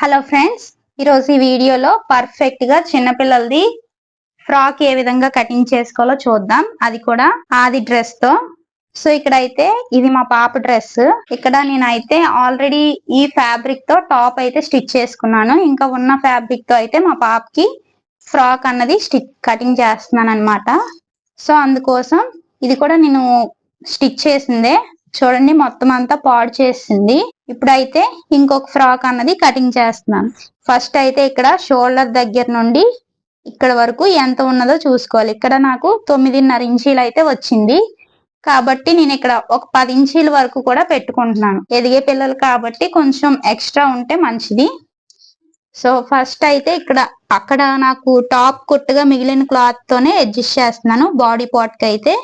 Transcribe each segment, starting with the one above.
Hello friends ఈరోజు ఈ వీడియోలో పర్ఫెక్ట్గా చిన్నపిల్లలది ఫ్రాక్ ఏ విధంగా కటింగ్ చేసుకోవాలో చూద్దాం. అది కూడా ఆది డ్రెస్తో. సో ఇక్కడ అయితే ఇది మా పాప డ్రెస్ ఇక్కడ నేనైతే ఆల్రెడీ ఈ ఫ్యాబ్రిక్తో టాప్ అయితే స్టిచ్ చేసుకున్నాను. ఇంకా ఉన్న ఫ్యాబ్రిక్తో అయితే మా పాపకి ఫ్రాక్ అన్నది స్టిచ్ కటింగ్ చేస్తున్నాను అనమాట సో అందుకోసం ఇది కూడా నేను స్టిచ్ చేసిందే. చూడండి మొత్తం అంతా పాడు చేసింది. ఇప్పుడైతే ఇంకొక ఫ్రాక్ అన్నది కటింగ్ చేస్తున్నాను ఫస్ట్ అయితే ఇక్కడ షోల్డర్ దగ్గర నుండి ఇక్కడ వరకు ఎంత ఉన్నదో చూసుకోవాలి. ఇక్కడ నాకు తొమ్మిదిన్నర ఇంచీలు అయితే వచ్చింది. కాబట్టి నేను ఇక్కడ ఒక పది ఇంచీల వరకు కూడా పెట్టుకుంటున్నాను. ఎదిగే పిల్లలు కాబట్టి కొంచెం ఎక్స్ట్రా ఉంటే మంచిది. సో ఫస్ట్ అయితే ఇక్కడ అక్కడ నాకు టాప్ కుట్టుగా మిగిలిన క్లాత్ తోనే అడ్జస్ట్ చేస్తున్నాను. బాడీ పార్ట్కి అయితే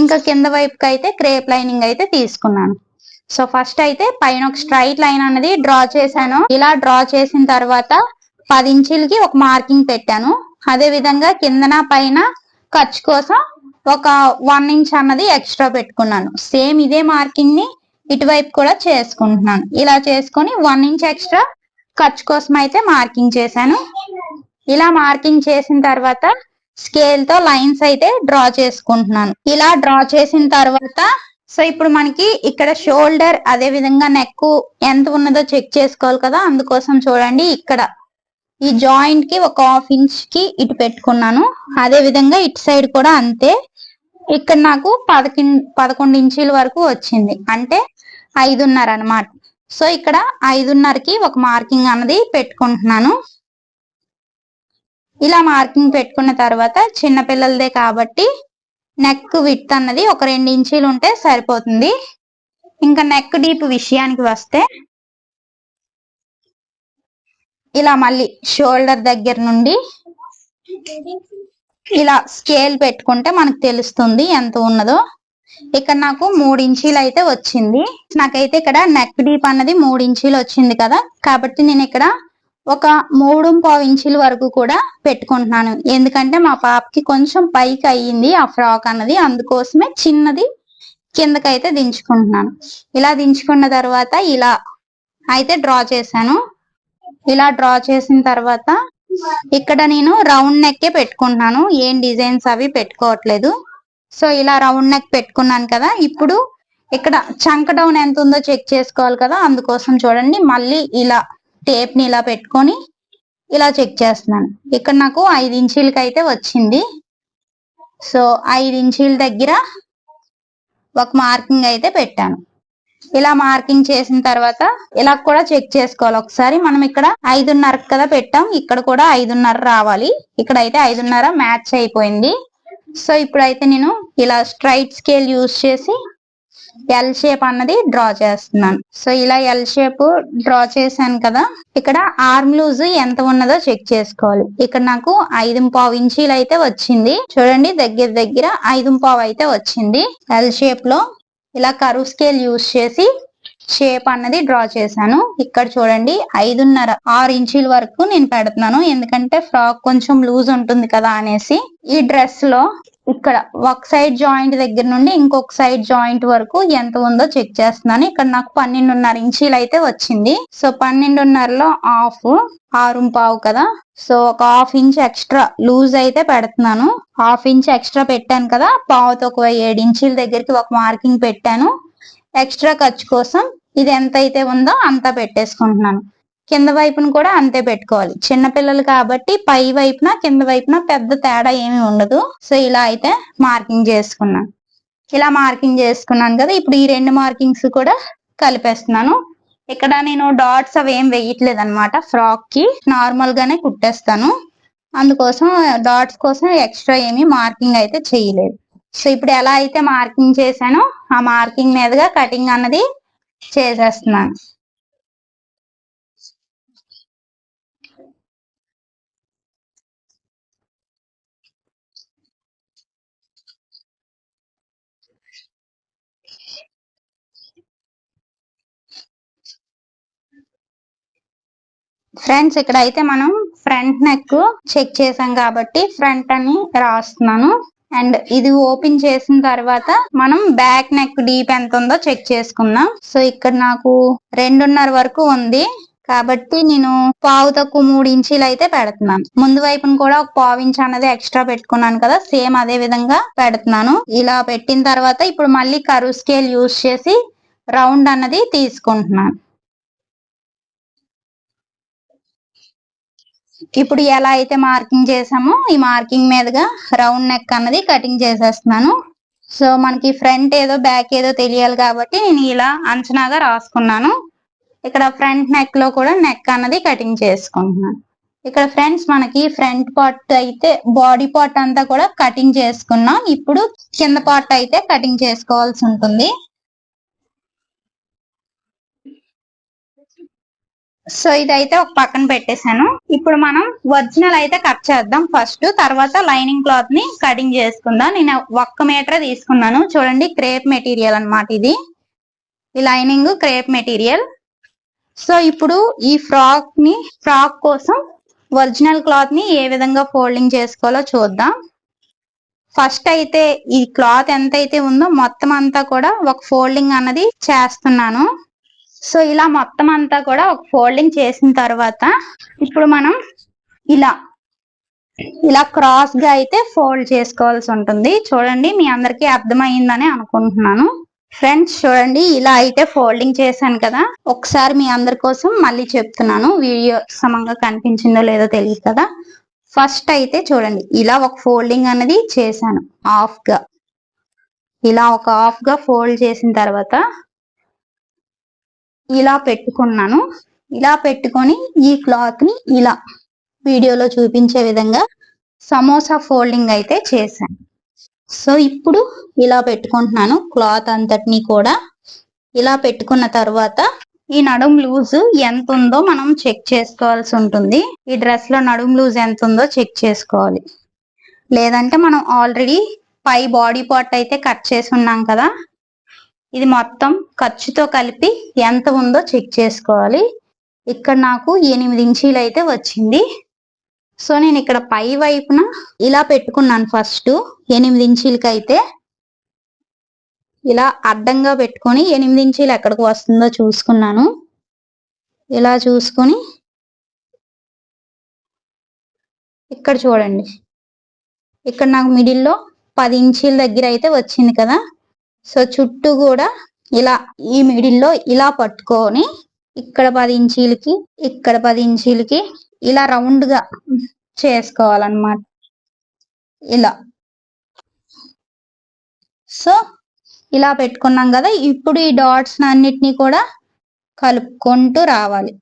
ఇంకా కింద వైపుకి అయితే క్రేప్ లైనింగ్ అయితే తీసుకున్నాను. సో ఫస్ట్ అయితే పైన ఒక స్ట్రైట్ లైన్ అనేది డ్రా చేశాను. ఇలా డ్రా చేసిన తర్వాత పది ఇంచులకి ఒక మార్కింగ్ పెట్టాను. అదే విధంగా కిందన పైన ఖర్చు కోసం ఒక వన్ ఇంచ్ అన్నది ఎక్స్ట్రా పెట్టుకున్నాను. సేమ్ ఇదే మార్కింగ్ని ఇటువైపు కూడా చేసుకుంటున్నాను. ఇలా చేసుకుని వన్ ఇంచ్ ఎక్స్ట్రా ఖర్చు కోసం అయితే మార్కింగ్ చేశాను. ఇలా మార్కింగ్ చేసిన తర్వాత స్కేల్తో లైన్స్ అయితే డ్రా చేసుకుంటున్నాను. ఇలా డ్రా చేసిన తర్వాత సో ఇప్పుడు మనకి ఇక్కడ షోల్డర్ అదే విధంగా నెక్ ఎంత ఉన్నదో చెక్ చేసుకోవాలి కదా అందుకోసం చూడండి ఇక్కడ. ఈ జాయింట్కి ఒక హాఫ్ ఇంచ్కి ఇటు పెట్టుకున్నాను. అదే విధంగా ఇటు సైడ్ కూడా అంతే. ఇక్కడ నాకు పదకొండు పదకొండు ఇంచీల వరకు వచ్చింది. అంటే ఐదున్నర అన్నమాట. సో ఇక్కడ ఐదున్నరకి ఒక మార్కింగ్ అన్నది పెట్టుకుంటున్నాను. ఇలా మార్కింగ్ పెట్టుకున్న తర్వాత చిన్నపిల్లలదే కాబట్టి నెక్ విత్ అన్నది ఒక రెండు ఇంచీలు ఉంటే సరిపోతుంది. ఇంకా నెక్ డీప్ విషయానికి వస్తే ఇలా మళ్ళీ షోల్డర్ దగ్గర నుండి ఇలా స్కేల్ పెట్టుకుంటే మనకు తెలుస్తుంది ఎంత ఉన్నదో. ఇక్కడ నాకు మూడు ఇంచీలు అయితే వచ్చింది. నాకైతే ఇక్కడ నెక్ డీప్ అన్నది మూడు ఇంచీలు వచ్చింది కదా. కాబట్టి నేను ఇక్కడ ఒక మూడు పావు ఇంచుల వరకు కూడా పెట్టుకుంటున్నాను. ఎందుకంటే మా పాపకి కొంచెం పైకి అయ్యింది ఆ ఫ్రాక్ అన్నది. అందుకోసమే చిన్నది కిందకైతే దించుకుంటున్నాను. ఇలా దించుకున్న తర్వాత ఇలా అయితే డ్రా చేశాను. ఇలా డ్రా చేసిన తర్వాత ఇక్కడ నేను రౌండ్ నెక్కే పెట్టుకుంటున్నాను. ఏం డిజైన్స్ అవి పెట్టుకోవట్లేదు. సో ఇలా రౌండ్ నెక్ పెట్టుకున్నాను కదా. ఇప్పుడు ఇక్కడ చంక డౌన్ ఎంత ఉందో చెక్ చేసుకోవాలి కదా. అందుకోసం చూడండి. మళ్ళీ ఇలా టేప్ని ఇలా పెట్టుకొని ఇలా చెక్ చేస్తున్నాను. ఇక్కడ నాకు ఐదు ఇంచీలకి అయితే వచ్చింది. సో ఐదు ఇంచీల దగ్గర ఒక మార్కింగ్ అయితే పెట్టాను. ఇలా మార్కింగ్ చేసిన తర్వాత ఇలా కూడా చెక్ చేసుకోవాలి. ఒకసారి మనం ఇక్కడ ఐదున్నర కదా పెట్టాం. ఇక్కడ కూడా ఐదున్నర రావాలి. ఇక్కడ అయితే ఐదున్నర మ్యాచ్ అయిపోయింది. సో ఇప్పుడైతే నేను ఇలా స్ట్రైట్ స్కేల్ యూజ్ చేసి ఎల్ షేప్ అన్నది డ్రా చేస్తున్నాను. సో ఇలా ఎల్ షేప్ డ్రా చేశాను కదా ఇక్కడ ఆర్మ్ లూజ్ ఎంత ఉన్నదో చెక్ చేసుకోవాలి. ఇక్కడ నాకు ఐదు పావు ఇంచీలు అయితే వచ్చింది. చూడండి దగ్గర దగ్గర ఐదు పావు అయితే వచ్చింది. ఎల్ షేప్లో ఇలా కరువు స్కేల్ యూజ్ చేసి షేప్ అన్నది డ్రా చేశాను. ఇక్కడ చూడండి ఐదున్నర ఆరు ఇంచుల వరకు నేను పెడుతున్నాను. ఎందుకంటే ఫ్రాక్ కొంచెం లూజ్ ఉంటుంది కదా అనేసి. ఈ డ్రెస్లో ఇక్కడ ఒక సైడ్ జాయింట్ దగ్గర నుండి ఇంకొక సైడ్ జాయింట్ వరకు ఎంత ఉందో చెక్ చేస్తున్నాను. ఇక్కడ నాకు పన్నెండున్నర ఇంచీలు అయితే వచ్చింది. సో పన్నెండున్నరలో హాఫ్ ఆరు పావు కదా. సో ఒక హాఫ్ ఇంచ్ ఎక్స్ట్రా లూజ్ అయితే పెడుతున్నాను. హాఫ్ ఇంచ్ ఎక్స్ట్రా పెట్టాను కదా. పావుతో ఒక ఏడు ఇంచీల దగ్గరికి ఒక మార్కింగ్ పెట్టాను. ఎక్స్ట్రా ఖర్చు కోసం ఇది ఎంత అయితే ఉందో అంతా పెట్టేసుకుంటున్నాను. కింద వైపున కూడా అంతే పెట్టుకోవాలి. చిన్న పిల్లలు కాబట్టి పై వైపున కింద వైపున పెద్ద తేడా ఏమి ఉండదు. సో ఇలా అయితే మార్కింగ్ చేసుకున్నాను. ఇలా మార్కింగ్ చేసుకున్నాను కదా ఇప్పుడు ఈ రెండు మార్కింగ్స్ కూడా కలిపేస్తున్నాను. ఇక్కడ నేను డాట్స్ అవి ఏం వేయట్లేదు అనమాట ఫ్రాక్కి నార్మల్ గానే కుట్టేస్తాను. అందుకోసం డాట్స్ కోసం ఎక్స్ట్రా ఏమి మార్కింగ్ అయితే చేయలేదు. సో ఇప్పుడు ఎలా అయితే మార్కింగ్ చేశానో ఆ మార్కింగ్ మీదుగా కటింగ్ అన్నది చేసేస్తున్నాను. ఫ్రెండ్స్ ఇక్కడ అయితే మనం ఫ్రంట్ నెక్ చెక్ చేసాం కాబట్టి ఫ్రంట్ అని రాస్తున్నాను. అండ్ ఇది ఓపెన్ చేసిన తర్వాత మనం బ్యాక్ నెక్ డీప్ ఎంత ఉందో చెక్ చేసుకుందాం. సో ఇక్కడ నాకు రెండున్నర వరకు ఉంది. కాబట్టి నేను పావు తక్కువ మూడు ఇంచీలు అయితే పెడుతున్నాను. ముందు వైపున కూడా ఒక పావు ఇంచ్ అనేది ఎక్స్ట్రా పెట్టుకున్నాను కదా సేమ్ అదే విధంగా పెడుతున్నాను. ఇలా పెట్టిన తర్వాత ఇప్పుడు మళ్ళీ కరువు స్కేల్ యూస్ చేసి రౌండ్ అన్నది తీసుకుంటున్నాను. ఇప్పుడు ఎలా అయితే మార్కింగ్ చేసామో ఈ మార్కింగ్ మీదుగా రౌండ్ నెక్ అన్నది కటింగ్ చేసేస్తున్నాను. సో మనకి ఫ్రంట్ ఏదో బ్యాక్ ఏదో తెలియాలి కాబట్టి నేను ఇలా అంచనాగా రాసుకున్నాను. ఇక్కడ ఫ్రంట్ నెక్లో కూడా నెక్ అన్నది కటింగ్ చేసుకుంటున్నాను. ఇక్కడ ఫ్రెండ్స్ మనకి ఫ్రంట్ పార్ట్ అయితే బాడీ పార్ట్ అంతా కూడా కటింగ్ చేసుకున్నాం. ఇప్పుడు కింద పార్ట్ అయితే కటింగ్ చేసుకోవాల్సి ఉంటుంది. సో ఇదైతే ఒక పక్కన పెట్టేశాను. ఇప్పుడు మనం ఒరిజినల్ అయితే కట్ చేద్దాం. ఫస్ట్ తర్వాత లైనింగ్ క్లాత్ని కటింగ్ చేసుకుందాం. నేను ఒక్క మీటర్ తీసుకున్నాను. చూడండి క్రేప్ మెటీరియల్ అన్నమాట ఇది. ఈ లైనింగ్ క్రేప్ మెటీరియల్. సో ఇప్పుడు ఈ ఫ్రాక్ని ఫ్రాక్ కోసం ఒరిజినల్ క్లాత్ని ఏ విధంగా ఫోల్డింగ్ చేసుకోవాలో చూద్దాం. ఫస్ట్ అయితే ఈ క్లాత్ ఎంత అయితే ఉందో మొత్తం అంతా కూడా ఒక ఫోల్డింగ్ అన్నది చేస్తున్నాను. సో ఇలా మొత్తం అంతా కూడా ఒక ఫోల్డింగ్ చేసిన తర్వాత ఇప్పుడు మనం ఇలా ఇలా క్రాస్గా అయితే ఫోల్డ్ చేసుకోవాల్సి ఉంటుంది. చూడండి మీ అందరికీ అర్థమైందని అనుకుంటున్నాను. ఫ్రెండ్స్ చూడండి ఇలా అయితే ఫోల్డింగ్ చేశాను కదా. ఒకసారి మీ అందరి కోసం మళ్ళీ చెప్తున్నాను. వీడియో సమంగా కనిపించిందో లేదో తెలియదు కదా. ఫస్ట్ అయితే చూడండి ఇలా ఒక ఫోల్డింగ్ అనేది చేశాను. హాఫ్గా. ఇలా ఒక హాఫ్గా ఫోల్డ్ చేసిన తర్వాత ఇలా పెట్టుకున్నాను. ఇలా పెట్టుకొని ఈ క్లాత్ని ఇలా వీడియోలో చూపించే విధంగా సమోసా ఫోల్డింగ్ అయితే చేశాను. సో ఇప్పుడు ఇలా పెట్టుకుంటున్నాను క్లాత్ అంతటిని కూడా. ఇలా పెట్టుకున్న తర్వాత ఈ నడుం లూజ్ ఎంత ఉందో మనం చెక్ చేసుకోవాల్సి ఉంటుంది. ఈ డ్రెస్లో నడుం లూజ్ ఎంత ఉందో చెక్ చేసుకోవాలి. లేదంటే మనం ఆల్రెడీ పై బాడీ పార్ట్ అయితే కట్ చేసి ఉన్నాం కదా. ఇది మొత్తం ఖర్చుతో కలిపి ఎంత ఉందో చెక్ చేసుకోవాలి. ఇక్కడ నాకు ఎనిమిది ఇంచీలు అయితే వచ్చింది. సో నేను ఇక్కడ పై వైపున ఇలా పెట్టుకున్నాను ఫస్ట్. ఎనిమిది ఇంచీలకి అయితే ఇలా అడ్డంగా పెట్టుకొని ఎనిమిది ఇంచీలు ఎక్కడికి వస్తుందో చూసుకున్నాను. ఇలా చూసుకొని ఇక్కడ చూడండి. ఇక్కడ నాకు మిడిల్లో పది ఇంచీల దగ్గర అయితే వచ్చింది కదా. సో చుట్టూ కూడా ఇలా ఈ మిడిల్లో ఇలా పట్టుకొని ఇక్కడ పది ఇంచీలకి ఇక్కడ పది ఇంచీలకి ఇలా రౌండ్గా చేసుకోవాలన్నమాట. ఇలా. సో ఇలా పెట్టుకున్నాం కదా ఇప్పుడు ఈ డాట్స్ అన్నిటినీ కూడా కలుపుకుంటూ రావాలి.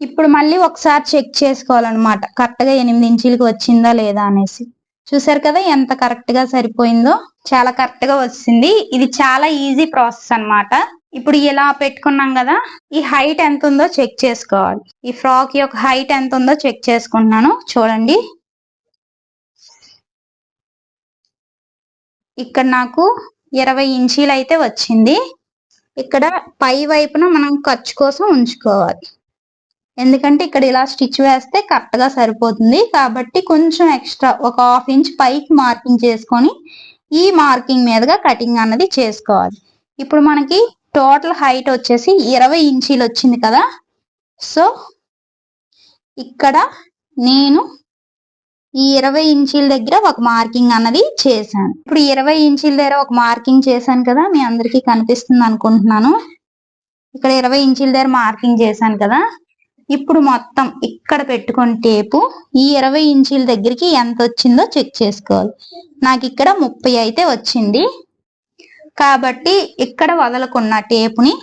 ఇప్పుడు మళ్ళీ ఒకసారి చెక్ చేసుకోవాలన్నమాట. కరెక్ట్గా ఎనిమిది ఇంచులకి వచ్చిందా లేదా అనేసి. చూసారు కదా ఎంత కరెక్ట్గా సరిపోయిందో? చాలా కరెక్ట్గా వచ్చింది. ఇది చాలా ఈజీ ప్రాసెస్ అన్నమాట. ఇప్పుడు ఇలా పెట్టుకున్నాం కదా ఈ హైట్ ఎంత ఉందో చెక్ చేసుకోవాలి. ఈ ఫ్రాక్ యొక్క హైట్ ఎంత ఉందో చెక్ చేసుకుంటున్నాను. చూడండి. ఇక్కడ నాకు ఇరవై ఇంచీలు అయితే వచ్చింది. ఇక్కడ పై వైపున మనం ఖర్చు కోసం ఉంచుకోవాలి. ఎందుకంటే ఇక్కడ ఇలా స్టిచ్ వేస్తే కరెక్ట్గా సరిపోతుంది. కాబట్టి కొంచెం ఎక్స్ట్రా ఒక హాఫ్ ఇంచ్ పైకి మార్కింగ్ చేసుకొని ఈ మార్కింగ్ మీదుగా కటింగ్ అన్నది చేసుకోవాలి. ఇప్పుడు మనకి టోటల్ హైట్ వచ్చేసి ఇరవై ఇంచీలు వచ్చింది కదా. సో ఇక్కడ నేను ఈ ఇరవై ఇంచీల దగ్గర ఒక మార్కింగ్ అన్నది చేశాను. ఇప్పుడు ఇరవై ఇంచీల దగ్గర ఒక మార్కింగ్ చేశాను కదా మీ అందరికీ కనిపిస్తుంది అనుకుంటున్నాను. ఇక్కడ ఇరవై ఇంచీల దగ్గర మార్కింగ్ చేశాను కదా. ఇప్పుడు మొత్తం ఇక్కడ పెట్టుకుని టేపు ఈ ఇరవై ఇంచీల దగ్గరికి ఎంత వచ్చిందో చెక్ చేసుకోవాలి. నాకు ఇక్కడ ముప్పై అయితే వచ్చింది. కాబట్టి ఇక్కడ వదలకున్న టేపుని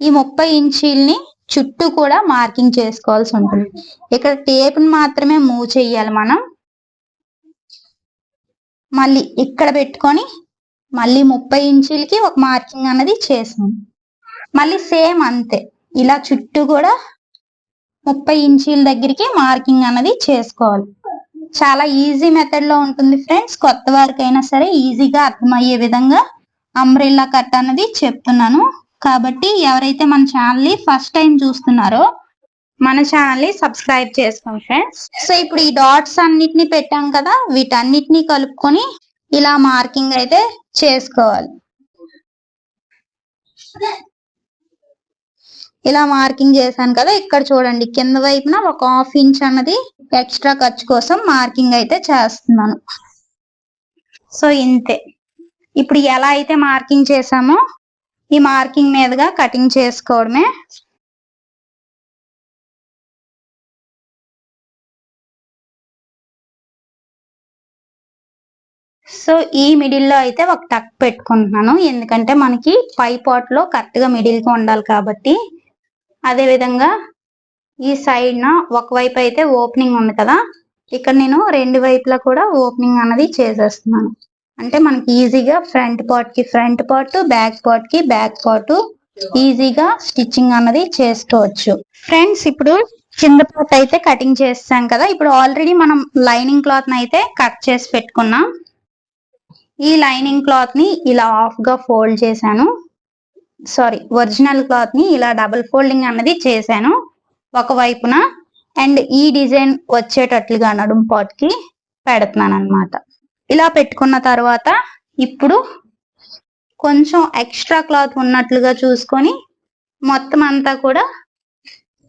ఈ ముప్పై ఇంచీల్ని చుట్టూ కూడా మార్కింగ్ చేసుకోవాల్సి ఉంటుంది. ఇక్కడ టేపుని మాత్రమే మూవ్ చేయాలి మనం. మళ్ళీ ఇక్కడ పెట్టుకొని మళ్ళీ ముప్పై ఇంచీలకి ఒక మార్కింగ్ అన్నది చేసాం మళ్ళీ సేమ్ అంతే. ఇలా చుట్టూ కూడా ముప్పై ఇంచీల దగ్గరికి మార్కింగ్ అన్నది చేసుకోవాలి. చాలా ఈజీ మెథడ్లో ఉంటుంది ఫ్రెండ్స్. కొత్త వారికైనా సరే ఈజీగా అర్థమయ్యే విధంగా అంబ్రెల్లా కట్ అన్నది చెప్తున్నాను. కాబట్టి ఎవరైతే మన ఛానల్ని ఫస్ట్ టైం చూస్తున్నారో మన ఛానల్ని సబ్స్క్రైబ్ చేసుకోండి ఫ్రెండ్స్. సో ఇప్పుడు ఈ డాట్స్ అన్నిటిని పెట్టాం కదా వీటన్నిటిని కలుపుకొని ఇలా మార్కింగ్ అయితే చేసుకోవాలి. ఇలా మార్కింగ్ చేశాను కదా ఇక్కడ చూడండి కింద వైపున ఒక హాఫ్ ఇంచ్ అన్నది ఎక్స్ట్రా ఖర్చు కోసం మార్కింగ్ అయితే చేస్తున్నాను. సో ఇంతే. ఇప్పుడు ఎలా అయితే మార్కింగ్ చేసామో ఈ మార్కింగ్ మీదుగా కటింగ్ చేసుకోవడమే. సో ఈ మిడిల్లో అయితే ఒక టక్ పెట్టుకుంటున్నాను. ఎందుకంటే మనకి పై పాట్లో కరెక్ట్గా మిడిల్ ఉండాలి కాబట్టి అదే విధంగా ఈ సైడ్ న ఒకవైపు అయితే ఓపెనింగ్ ఉంది కదా. ఇక్కడ నేను రెండు వైపులా కూడా ఓపెనింగ్ అన్నది చేసేస్తున్నాను. అంటే మనకి ఈజీగా ఫ్రంట్ పార్ట్కి ఫ్రంట్ పార్ట్ బ్యాక్ పార్ట్కి బ్యాక్ పార్ట్ ఈజీగా స్టిచ్చింగ్ అన్నది చేసుకోవచ్చు. ఫ్రెండ్స్ ఇప్పుడు కింద పార్ట్ అయితే కటింగ్ చేస్తాం కదా. ఇప్పుడు ఆల్రెడీ మనం లైనింగ్ క్లాత్ అయితే కట్ చేసి పెట్టుకున్నాం. ఈ లైనింగ్ క్లాత్ని ఇలా ఆఫ్గా ఫోల్డ్ చేశాను. సారీ ఒరిజినల్ క్లాత్ని ఇలా డబుల్ ఫోల్డింగ్ అన్నది చేశాను. ఒక వైపున అండ్ ఈ డిజైన్ వచ్చేటట్లుగా నడుం పాట్కి పెడుతున్నాను అనమాట ఇలా పెట్టుకున్న తర్వాత ఇప్పుడు కొంచెం ఎక్స్ట్రా క్లాత్ ఉన్నట్లుగా చూసుకొని మొత్తం అంతా కూడా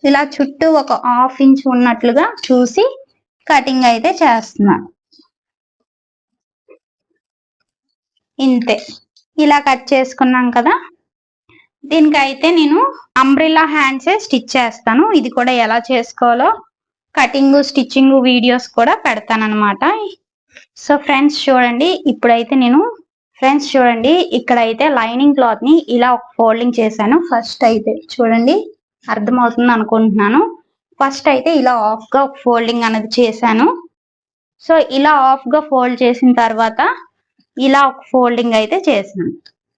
ఇలా చుట్టూ ఒక హాఫ్ ఇంచ్ ఉన్నట్లుగా చూసి కటింగ్ అయితే చేస్తున్నాను. ఇంతే. ఇలా కట్ చేసుకున్నాం కదా. దీనికి అయితే నేను అంబ్రిల్లా హ్యాండ్సే స్టిచ్ చేస్తాను. ఇది కూడా ఎలా చేసుకోవాలో కటింగ్ స్టిచ్చింగ్ వీడియోస్ కూడా పెడతాను సో ఫ్రెండ్స్ చూడండి. ఇప్పుడైతే నేను ఫ్రెండ్స్ చూడండి. ఇక్కడ అయితే లైనింగ్ క్లాత్ని ఇలా ఒక ఫోల్డింగ్ చేశాను. ఫస్ట్ అయితే చూడండి. అర్థమవుతుంది అనుకుంటున్నాను. ఫస్ట్ అయితే ఇలా ఆఫ్గా ఒక ఫోల్డింగ్ అనేది చేశాను. సో ఇలా ఆఫ్గా ఫోల్డ్ చేసిన తర్వాత ఇలా ఒక ఫోల్డింగ్ అయితే చేశాను.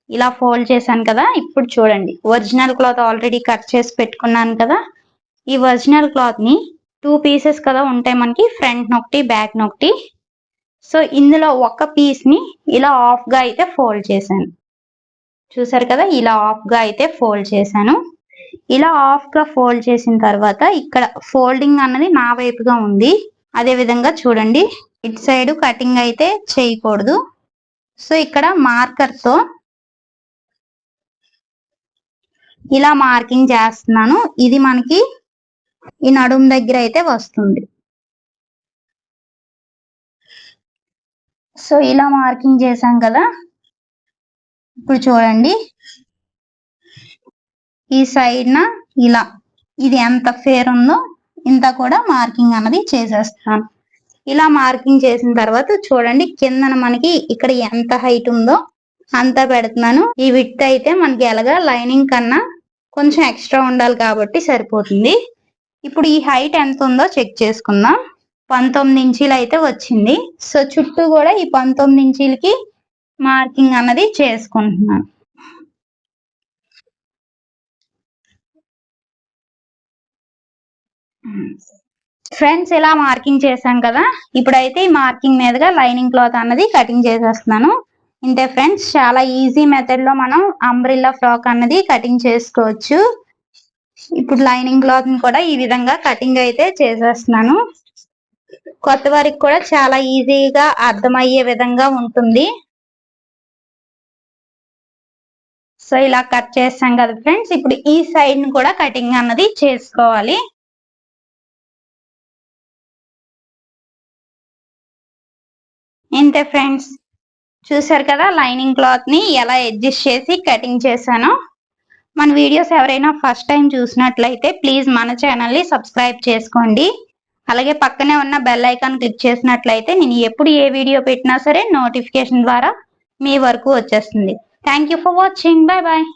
ఇలా ఫోల్డ్ చేశాను కదా ఇప్పుడు చూడండి. ఒరిజినల్ క్లాత్ ఆల్రెడీ కట్ చేసి పెట్టుకున్నాను కదా ఈ ఒరిజినల్ క్లాత్ని టూ పీసెస్ కదా ఉంటాయి మనకి ఫ్రంట్ నొకటి బ్యాక్ నొకటి సో ఇందులో ఒక పీస్ని ఇలా ఆఫ్గా అయితే ఫోల్డ్ చేశాను. చూసారు కదా ఇలా ఆఫ్గా అయితే ఫోల్డ్ చేశాను. ఇలా ఆఫ్గా ఫోల్డ్ చేసిన తర్వాత ఇక్కడ ఫోల్డింగ్ అన్నది నా వైపుగా ఉంది. అదే విధంగా చూడండి ఇటు సైడ్ కటింగ్ అయితే చేయకూడదు. సో ఇక్కడ మార్కర్తో ఇలా మార్కింగ్ చేస్తున్నాను. ఇది మనకి ఈ నడుం దగ్గర అయితే వస్తుంది. సో ఇలా మార్కింగ్ చేశాం కదా. ఇప్పుడు చూడండి. ఈ సైడ్ న ఇలా. ఇది ఎంత ఫేర్ ఉందో ఇంత కూడా మార్కింగ్ అన్నది చేసేస్తాను. ఇలా మార్కింగ్ చేసిన తర్వాత చూడండి కిందన మనకి ఇక్కడ ఎంత హైట్ ఉందో అంతా పెడుతున్నాను. ఈ విత్ అయితే మనకి ఎలాగా లైనింగ్ కన్నా కొంచెం ఎక్స్ట్రా ఉండాలి కాబట్టి సరిపోతుంది. ఇప్పుడు ఈ హైట్ ఎంత ఉందో చెక్ చేసుకుందాం. పంతొమ్మిది ఇంచీలు అయితే వచ్చింది. సో చుట్టూ కూడా ఈ పంతొమ్మిది ఇంచీలకి మార్కింగ్ అన్నది చేసుకుంటున్నాను. ఫ్రెండ్స్ ఇలా మార్కింగ్ చేశాం కదా. ఇప్పుడైతే ఈ మార్కింగ్ మీదుగా లైనింగ్ క్లాత్ అన్నది కటింగ్ చేసేస్తున్నాను. ఇంతే ఫ్రెండ్స్ చాలా ఈజీ మెథడ్లో మనం అంబ్రిల్లా ఫ్రాక్ అన్నది కటింగ్ చేసుకోవచ్చు. ఇప్పుడు లైనింగ్ క్లాత్ని కూడా ఈ విధంగా కటింగ్ అయితే చేసేస్తున్నాను. కొత్త వారికి కూడా చాలా ఈజీగా అర్థమయ్యే విధంగా ఉంటుంది. సో ఇలా కట్ చేస్తాం కదా ఫ్రెండ్స్ ఇప్పుడు ఈ సైడ్ని కూడా కటింగ్ అన్నది చేసుకోవాలి. ఇంతే ఫ్రెండ్స్ చూసారు కదా లైనింగ్ క్లాత్ని ఎలా అడ్జస్ట్ చేసి కటింగ్ చేశానో. మన వీడియోస్ ఎవరైనా ఫస్ట్ టైం చూసినట్లయితే ప్లీజ్ మన ఛానల్ని సబ్స్క్రైబ్ చేసుకోండి. అలాగే పక్కనే ఉన్న బెల్ ఐకాన్ క్లిక్ చేసినట్లయితే నేను ఎప్పుడు ఏ వీడియో పెట్టినా సరే నోటిఫికేషన్ ద్వారా మీ వరకు వచ్చేస్తుంది. Thank for watching bye bye